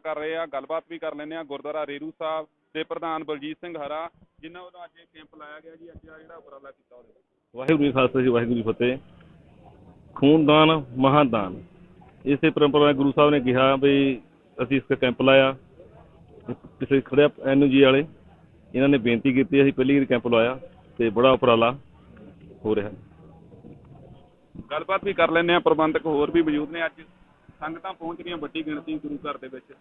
ਕਰ ਰਹੇ ਆ ਗੱਲਬਾਤ ਵੀ ਕਰ ਲੈਂਦੇ ਆ। ਗੁਰਦੁਆਰਾ ਰੇਰੂ ਸਾਹਿਬ ਦੇ ਪ੍ਰਧਾਨ ਬਲਜੀਤ ਸਿੰਘ ਹਰਾ ਜਿਨ੍ਹਾਂ ਵੱਲੋਂ ਅੱਜ ਇਹ ਕੈਂਪ ਲਾਇਆ ਗਿਆ ਜੀ ਅੱਜ ਆ ਜਿਹੜਾ ਉਪਰਾਲਾ ਕੀਤਾ ਉਹਦੇ ਵਾਹਿਗੁਰੂ ਜੀ ਖਾਲਸਾ ਜੀ ਵਾਹਿਗੁਰੂ ਜੀ ਫਤਿਹ। ਖੂਨਦਾਨ ਮਹਾਦਾਨ। ਇਸੇ ਪਰੰਪਰਾ ਗੁਰੂ ਸਾਹਿਬ ਨੇ ਕਿਹਾ ਵੀ ਅਸੀਂ ਇਸ ਕੈਂਪ ਲਾਇਆ। ਕਿਸੇ ਖੜਿਆ ਐਨਜੀ ਵਾਲੇ ਇਹਨਾਂ ਨੇ ਬੇਨਤੀ ਕੀਤੀ ਅਸੀਂ ਪਹਿਲੀ ਵਾਰ ਕੈਂਪ ਲਾਇਆ ਤੇ ਬੜਾ ਉਪਰਾਲਾ ਹੋ ਰਿਹਾ। ਗੱਲਬਾਤ ਵੀ ਕਰ ਲੈਂਦੇ ਆ ਪ੍ਰਬੰਧਕ ਹੋਰ ਵੀ ਮੌਜੂਦ ਨੇ ਅੱਜ। ਸੰਗਤਾਂ ਪਹੁੰਚ ਰਹੀਆਂ ਵੱਡੀ ਗਿਣਤੀ ਗੁਰੂ ਘਰ ਦੇ ਵਿੱਚ।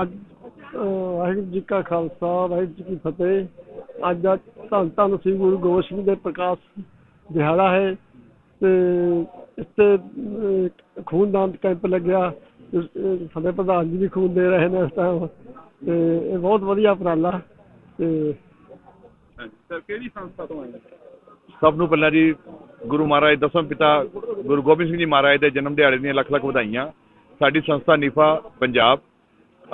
ਅੱਜ ਵਾਹਿਗੁਰੂ ਜੀ ਕਾ ਖਾਲਸਾ ਵਾਹਿਗੁਰੂ ਜੀ ਕੀ ਫਤਿਹ। ਅੱਜ ਦਾ ਧੰਨ ਧੰਨ ਸ੍ਰੀ ਗੁਰੂ ਗੋਬਿੰਦ ਸਿੰਘ ਦੇ ਪ੍ਰਕਾਸ਼ ਦਿਹਾੜਾ ਹੈ ਤੇ ਇੱਥੇ ਖੂਨਦਾਨ ਕੈਂਪ ਲੱਗਿਆ। ਸਾਡੇ ਪ੍ਰਧਾਨ ਜੀ ਵੀ ਖੂਨ ਦੇ ਰਹੇ ਨੇ ਇਸ ਟਾਈਮ ਤੇ ਇਹ ਬਹੁਤ ਵਧੀਆ ਉਪਰਾਲਾ ਤੇ ਸਰ ਕਿਹੜੀ ਸੰਸਥਾ ਤੋਂ ਆਏ? ਸਭ ਨੂੰ ਪਹਿਲਾਂ ਜੀ ਗੁਰੂ ਮਹਾਰਾਜ ਦਸਮ ਪਿਤਾ ਗੁਰੂ ਗੋਬਿੰਦ ਸਿੰਘ ਜੀ ਮਹਾਰਾਜ ਦੇ ਜਨਮ ਦਿਹਾੜੇ ਦੀਆਂ ਲੱਖ ਲੱਖ ਵਧਾਈਆਂ। ਸਾਡੀ ਸੰਸਥਾ ਨਿਫਾ ਪੰਜਾਬ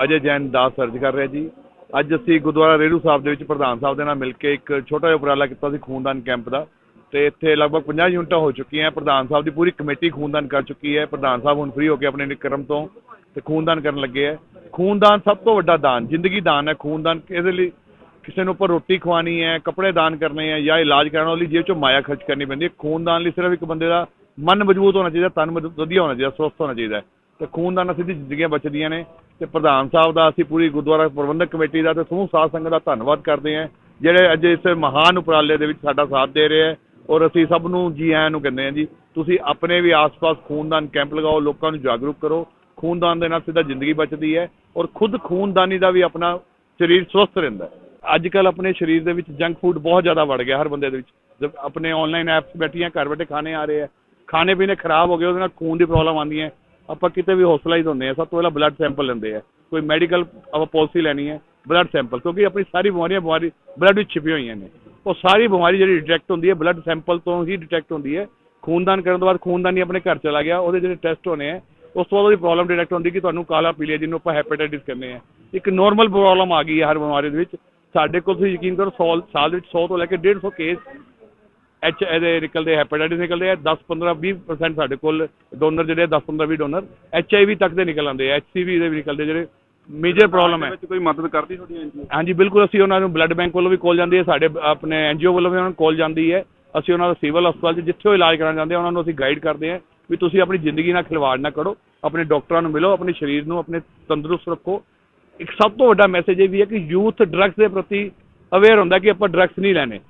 ਅਜੇ ਜੈਨ ਦਾਸ ਸਰਜ ਕਰ ਰਿਹਾ ਜੀ। ਅੱਜ ਅਸੀਂ ਗੁਰਦੁਆਰਾ ਰੇਰੂ ਸਾਹਿਬ ਦੇ ਵਿੱਚ ਪ੍ਰਧਾਨ ਸਾਹਿਬ ਦੇ ਨਾਲ ਮਿਲ ਕੇ ਇੱਕ ਛੋਟਾ ਜਿਹਾ ਉਪਰਾਲਾ ਕੀਤਾ ਸੀ ਖੂਨਦਾਨ ਕੈਂਪ ਦਾ। ਤੇ ਇੱਥੇ ਲਗਭਗ 50 ਯੂਨਿਟਾਂ ਹੋ ਚੁੱਕੀਆਂ। ਪ੍ਰਧਾਨ ਸਾਹਿਬ ਦੀ ਪੂਰੀ ਕਮੇਟੀ ਖੂਨਦਾਨ ਕਰ ਚੁੱਕੀ ਹੈ। ਪ੍ਰਧਾਨ ਸਾਹਿਬ ਹੁਣ ਫ੍ਰੀ ਹੋ ਕੇ ਆਪਣੇ ਨਿਕਰਮ ਤੋਂ ਤੇ ਖੂਨਦਾਨ ਕਰਨ ਲੱਗੇ ਹੈ। ਖੂਨਦਾਨ ਸਭ ਤੋਂ ਵੱਡਾ ਦਾਨ, ਜ਼ਿੰਦਗੀ ਦਾਨ ਹੈ ਖੂਨਦਾਨ। ਇਹਦੇ ਲਈ ਕਿਸੇ ਨੂੰ ਉੱਪਰ ਰੋਟੀ ਖਵਾਣੀ ਹੈ, ਕੱਪੜੇ ਦਾਨ ਕਰਨੇ ਹੈ ਜਾਂ ਇਲਾਜ ਕਰਾਉਣ ਲਈ ਜੇਬ ਚੋਂ ਮਾਇਆ ਖਰਚ ਕਰਨੀ ਪੈਂਦੀ ਹੈ। ਖੂਨਦਾਨ ਲਈ ਸਿਰਫ ਇੱਕ ਬੰਦੇ ਦਾ ਮਨ ਮਜ਼ਬੂਤ ਹੋਣਾ ਚਾਹੀਦਾ, ਤਨ ਮਜ਼ਬੂਤ- ਵਧੀਆ ਹੋਣਾ ਚਾਹੀਦਾ, ਸਵਸਥ ਹੋਣਾ ਚਾਹੀਦਾ ਹੈ। ਤੇ ਖੂਨਦਾਨ ਨਾਲ ਸਿੱਧੀ ਜ਼ਿੰਦਗੀਆਂ ਬਚਦੀਆਂ ਨੇ ਤੇ ਪ੍ਰਧਾਨ ਸਾਹਿਬ ਦਾ ਅਸੀਂ ਪੂਰੀ ਗੁਰਦੁਆਰਾ ਪ੍ਰਬੰਧਕ ਕਮੇਟੀ ਦਾ ਤੇ ਸਮੂਹ ਸਾਧ ਸੰਗਤ ਦਾ ਧੰਨਵਾਦ ਕਰਦੇ ਹਾਂ। ਜਿਹੜੇ ਅੱਜ ਇਸ ਮਹਾਨ ਉਪਰਾਲੇ ਦੇ ਵਿੱਚ ਸਾਡਾ ਸਾਥ ਦੇ ਰਹੇ ਹੈ ਔਰ ਅਸੀਂ ਸਭ ਨੂੰ ਜੀ ਆਇਆਂ ਨੂੰ ਕਹਿੰਦੇ ਹਾਂ ਜੀ, ਤੁਸੀਂ ਆਪਣੇ ਵੀ ਆਸ-ਪਾਸ ਖੂਨਦਾਨ ਕੈਂਪ ਲਗਾਓ, ਲੋਕਾਂ ਨੂੰ ਜਾਗਰੂਕ ਕਰੋ। ਖੂਨਦਾਨ ਦੇ ਨਾਲ ਸਿੱਧਾ ਜ਼ਿੰਦਗੀ ਬਚਦੀ ਹੈ ਔਰ ਖੁਦ ਖੂਨਦਾਨੀ ਦਾ ਵੀ ਆਪਣਾ ਸਰੀਰ ਸਵਸਥ ਰਹਿੰਦਾ ਹੈ। ਅੱਜ ਕੱਲ ਆਪਣੇ ਸਰੀਰ ਦੇ ਵਿੱਚ ਜੰਕ ਫੂਡ ਬਹੁਤ ਜ਼ਿਆਦਾ ਵੜ ਗਿਆ ਹਰ ਬੰਦੇ ਦੇ ਵਿੱਚ। ਜਦ ਆਪਣੇ ਆਨਲਾਈਨ ਐਪਸ ਬੈਠੀਆਂ, ਘਰ ਬੈਠੇ ਖਾਣੇ ਆ ਰਹੇ ਆ। ਖਾਣੇ ਪੀਣੇ ਖਰਾਬ ਹੋ ਗਏ, ਉਹਦੇ ਨਾਲ ਖੂਨ ਦੀ ਪ੍ਰੋਬਲਮ ਆਉਂਦੀ ਹੈ। ਆਪਾਂ ਕਿਤੇ ਵੀ ਹੌਸਪੀਟਲਾਈਜ਼ ਹੁੰਦੇ ਆ, ਸਭ ਤੋਂ ਪਹਿਲਾਂ ਬਲੱਡ ਸੈਂਪਲ ਲੈਂਦੇ ਆ। ਕੋਈ ਮੈਡੀਕਲ ਆਪਾਂ ਪਾਲਿਸੀ ਲੈਣੀ ਹੈ ਬਲੱਡ ਸੈਂਪਲ ਕਿਉਂਕਿ ਆਪਣੀ ਸਾਰੀ ਬਿਮਾਰੀਆਂ ਬਿਮਾਰੀ ਬਲੱਡ ਵਿੱਚ ਛਿਪੀਆਂ ਹੋਈਆਂ ਨੇ। ਉਹ ਸਾਰੀ ਬਿਮਾਰੀ ਜਿਹੜੀ ਡਿਟੈਕਟ ਹੁੰਦੀ ਹੈ ਬਲੱਡ ਸੈਂਪਲ ਤੋਂ ਹੀ ਡਿਟੈਕਟ ਹੁੰਦੀ ਹੈ। ਖੂਨਦਾਨ ਕਰਨ ਤੋਂ ਬਾਅਦ ਖੂਨਦਾਨੀ ਆਪਣੇ ਘਰ ਚਲਾ ਗਿਆ, ਉਹਦੇ ਜਿਹੜੇ ਟੈਸਟ ਹੋਣੇ ਆ, ਉਸ ਤੋਂ ਬਾਅਦ ਉਹਦੀ ਪ੍ਰੋਬਲਮ ਡਿਟੈਕਟ ਹੁੰਦੀ ਕਿ ਤੁਹਾਨੂੰ ਕਾਲਾ ਪੀਲੀਆ, ਜਿਹਨੂੰ ਆਪਾਂ ਹੈਪੇਟਾਈਟਿਸ ਕਹਿੰਦੇ ਆ। ਇੱਕ ਨੋਰਮਲ ਪ੍ਰੋਬਲਮ ਆ ਗਈ ਹੈ ਹਰ ਬਿਮਾਰੀ ਦੇ ਵਿੱਚ। ਸਾਡੇ ਕੋਲ ਤੁਸੀਂ ਯਕੀਨ ਕਰੋ ਸਾਲ ਦੇ ਵਿੱਚ 100 ਤੋਂ ਲੈ ਕੇ 150 ਕੇਸ ਐਚ ਇਹਦੇ ਨਿਕਲਦੇ ਹੈਪੇਟਾਈਟਿਸ ਨਿਕਲਦੇ ਆ 10 15 20% ਸਾਡੇ ਕੋਲ ਡੋਨਰ ਜਿਹੜੇ 10 15 20 ਡੋਨਰ ਐਚ ਆਈ ਵੀ ਤੱਕ ਦੇ ਨਿਕਲ ਆਉਂਦੇ ਆ ਐਚ ਸੀ ਵੀ ਦੇ ਵੀ ਨਿਕਲਦੇ ਜਿਹੜੇ ਮੇਜਰ ਪ੍ਰੋਬਲਮ ਹੈ। ਵਿੱਚ ਕੋਈ ਮਦਦ ਕਰਦੀ ਤੁਹਾਡੀ ਐਨਜੀਓ ਹਾਂਜੀ ਬਿਲਕੁਲ ਅਸੀਂ ਉਹਨਾਂ ਨੂੰ ਬਲੱਡ ਬੈਂਕ ਵੱਲੋਂ ਵੀ ਕਾਲ ਜਾਂਦੀ ਹੈ ਸਾਡੇ ਆਪਣੇ ਐਨਜੀਓ ਵੱਲੋਂ ਵੀ ਉਹਨਾਂ ਨੂੰ ਕਾਲ ਜਾਂਦੀ ਹੈ। ਅਸੀਂ ਉਹਨਾਂ ਦਾ ਸਿਵਲ ਹਸਪਤਾਲ 'ਚ ਜਿੱਥੇ ਉਹ ਇਲਾਜ ਕਰਾਉਣ ਜਾਂਦੇ ਆ ਉਹਨਾਂ ਨੂੰ ਅਸੀਂ ਗਾਈਡ ਕਰਦੇ ਹਾਂ ਵੀ ਤੁਸੀਂ ਆਪਣੀ ਜ਼ਿੰਦਗੀ ਨਾਲ ਖਿਲਵਾੜ ਨਾ ਕਰੋ ਆਪਣੇ ਡਾਕਟਰਾਂ ਨੂੰ ਮਿਲੋ ਆਪਣੇ ਸਰੀਰ ਨੂੰ ਆਪਣੇ ਤੰਦਰੁਸਤ ਰੱਖੋ। ਇੱਕ ਸਭ ਤੋਂ ਵੱਡਾ ਮੈਸੇਜ ਇਹ ਵੀ ਹੈ ਕਿ ਯੂਥ ਡਰੱਗਸ ਦੇ ਪ੍ਰਤੀ ਅਵੇਅਰ ਹੁੰਦਾ ਕਿ ਆਪਾਂ ਡਰੱਗਸ ਨਹੀਂ ਲੈਣੇ।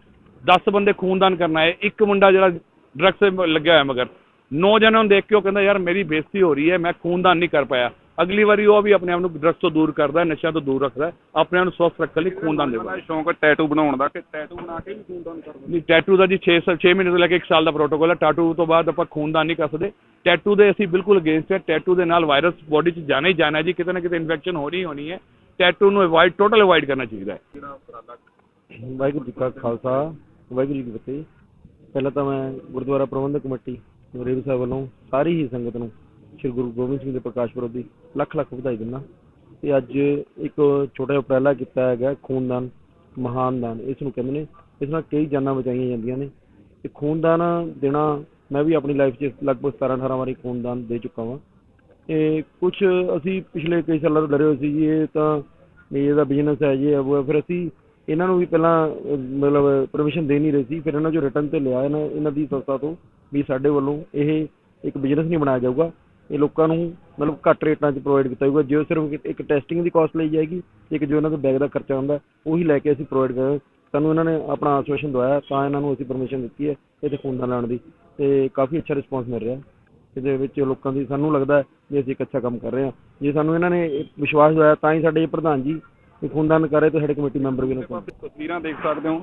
10 ਬੰਦੇ ਖੂਨਦਾਨ ਕਰਨਾ ਹੈ, ਇੱਕ ਮੁੰਡਾ ਜਿਹੜਾ ਡਰੱਗਸ ਲੱਗਿਆ ਹੋਇਆ ਮਗਰ। ਨੌ ਜਣਾਂ ਨੂੰ ਦੇਖ ਕੇ ਉਹ ਕਹਿੰਦਾ, ਯਾਰ ਮੇਰੀ ਬੇਇੱਜ਼ਤੀ ਹੋ ਰਹੀ ਹੈ, ਮੈਂ ਖੂਨਦਾਨ ਨਹੀਂ ਕਰ ਪਾਇਆ। ਅਗਲੀ ਵਾਰੀ ਉਹ ਵੀ ਆਪਣੇ ਆਪ ਨੂੰ ਡਰੱਗਸ ਤੋਂ ਦੂਰ ਕਰਦਾ ਹੈ, ਨਸ਼ਿਆਂ ਤੋਂ ਦੂਰ ਰੱਖਦਾ ਹੈ, ਆਪਣੇ ਆਪ ਨੂੰ ਸਵਸਥ ਰੱਖਣ ਲਈ ਖੂਨਦਾਨ ਦੇਵਾ ਬੜਾ ਸ਼ੌਂਕ ਟੈਟੂ ਬਣਾਉਣ ਦਾ ਕਿ ਟੈਟੂ ਬਣਾ ਕੇ ਵੀ ਖੂਨਦਾਨ ਕਰਦੇ ਨਹੀਂ ਟੈਟੂ ਦਾ ਜੀ 6 6 ਮਹੀਨੇ ਤੋਂ ਲੈ ਕੇ 1 ਸਾਲ ਦਾ ਪ੍ਰੋਟੋਕੋਲ ਹੈ। ਟੈਟੂ ਤੋਂ ਬਾਅਦ ਆਪਾਂ ਖੂਨਦਾਨ ਨਹੀਂ ਕਰ ਸਕਦੇ। ਟੈਟੂ ਦੇ ਅਸੀਂ ਬਿਲਕੁਲ ਅਗੇਂਸਟ ਹੈ। ਟੈਟੂ ਦੇ ਨਾਲ ਵਾਇਰਸ ਬੋਡੀ 'ਚ ਜਾਣਾ ਹੀ ਜਾਣਾ ਜੀ। ਕਿਤੇ ਨਾ ਕਿਤੇ ਇਨਫੈਕਸ਼ਨ ਹੋਣੀ ਹੀ ਹੋਣੀ ਹੈ। ਟੈਟੂ ਨੂੰ ਅਵੋਇਡ ਟੋਟਲ ਅਵੋਇਡ ਕਰਨਾ ਚਾਹੀਦਾ ਹੈ। ਵਾਹਿਗੁਰੂ ਜੀ ਕਾ ਖਾਲਸਾ ਵਾਹਿਗੁਰੂ ਜੀ ਕੀ ਫਤਿਹ। ਪਹਿਲਾਂ ਤਾਂ ਮੈਂ ਗੁਰਦੁਆਰਾ ਪ੍ਰਬੰਧਕ ਕਮੇਟੀ ਸਾਹਿਬ ਵੱਲੋਂ ਸਾਰੀ ਹੀ ਸੰਗਤ ਨੂੰ ਸ੍ਰੀ ਗੁਰੂ ਗੋਬਿੰਦ ਸਿੰਘ ਦੇ ਪ੍ਰਕਾਸ਼ ਪੁਰਬ ਦੀ ਲੱਖ ਲੱਖ ਵਧਾਈ ਦਿੰਦਾ। ਤੇ ਅੱਜ ਇੱਕ ਛੋਟਾ ਜਿਹਾ ਉਪਰਾਲਾ ਕੀਤਾ ਹੈਗਾ, ਖੂਨਦਾਨ, ਮਹਾਨ ਦਾਨ ਇਸ ਨੂੰ ਕਹਿੰਦੇ ਨੇ। ਇਸ ਨਾਲ ਕਈ ਜਾਨਾਂ ਬਚਾਈਆਂ ਜਾਂਦੀਆਂ ਨੇ। ਤੇ ਖੂਨਦਾਨ ਦੇਣਾ, ਮੈਂ ਵੀ ਆਪਣੀ ਲਾਈਫ 'ਚ ਲਗਭਗ 17 18 ਵਾਰੀ ਖੂਨਦਾਨ ਦੇ ਚੁੱਕਾ ਵਾਂ। ਤੇ ਕੁਝ ਅਸੀਂ ਪਿਛਲੇ ਕਈ ਸਾਲਾਂ ਤੋਂ ਡਰੇ ਹੋਏ ਸੀ ਜੀ, ਇਹ ਤਾਂ ਵੀ ਇਹਦਾ ਬਿਜ਼ਨਸ ਹੈ ਜੀ ਉਹ ਹੈ। ਫਿਰ ਅਸੀਂ ਇਹਨਾਂ ਨੂੰ ਵੀ ਪਹਿਲਾਂ, ਮਤਲਬ ਪਰਮਿਸ਼ਨ ਦੇ ਨਹੀਂ ਰਹੇ ਸੀ। ਫਿਰ ਇਹਨਾਂ ਜੋ ਰਿਟਰਨ ਤੇ ਲਿਆ ਇਹਨਾਂ ਇਹਨਾਂ ਦੀ ਸੰਸਥਾ ਤੋਂ ਵੀ ਸਾਡੇ ਵੱਲੋਂ ਇਹ ਇੱਕ ਬਿਜ਼ਨਸ ਨਹੀਂ ਬਣਾਇਆ ਜਾਊਗਾ। ਇਹ ਲੋਕਾਂ ਨੂੰ ਮਤਲਬ ਘੱਟ ਰੇਟਾਂ 'ਚ ਪ੍ਰੋਵਾਈਡ ਕੀਤਾ ਜਾਊਗਾ। ਜੋ ਸਿਰਫ ਇੱਕ- ਟੈਸਟਿੰਗ ਦੀ ਕਾਸਟ ਲਈ ਜਾਏਗੀ, ਇੱਕ ਜੋ ਇਹਨਾਂ ਦਾ ਬੈਗ ਦਾ ਖਰਚਾ ਹੁੰਦਾ ਉਹੀ ਲੈ ਕੇ ਅਸੀਂ ਪ੍ਰੋਵਾਈਡ ਕਰਾਂਗੇ। ਸਾਨੂੰ ਇਹਨਾਂ ਨੇ ਆਪਣਾ ਆਸ਼ਵਾਸਨ ਦਵਾਇਆ, ਤਾਂ ਇਹਨਾਂ ਨੂੰ ਅਸੀਂ ਪਰਮਿਸ਼ਨ ਦਿੱਤੀ ਹੈ ਇੱਥੇ ਖੂਨਦਾਨ ਲਾਉਣ ਦੀ। ਤੇ ਕਾਫੀ ਅੱਛਾ ਰਿਸਪੌਂਸ ਮਿਲ ਰਿਹਾ। ਇਹਦੇ ਵਿੱਚ ਲੋਕਾਂ ਦੀ ਸਾਨੂੰ ਲੱਗਦਾ ਵੀ ਅਸੀਂ ਇੱਕ ਅੱਛਾ ਕੰਮ ਕਰ ਰਹੇ ਹਾਂ। ਜੇ ਸਾਨੂੰ ਇਹਨਾਂ ਨੇ ਵਿਸ਼ਵਾਸ ਦਵਾਇਆ, ਤਾਂ ਹੀ ਸਾਡੇ ਪ੍ਰਧਾਨ ਜੀ ਇਹ ਖੂਨਦਾਨ ਕਰ ਰਹੇ ਤੇ ਸਾਡੇ ਕਮੇਟੀ ਮੈਂਬਰ ਵੀ ਨੇ ਤਸਵੀਰਾਂ ਦੇਖ ਸਕਦੇ ਹੋ।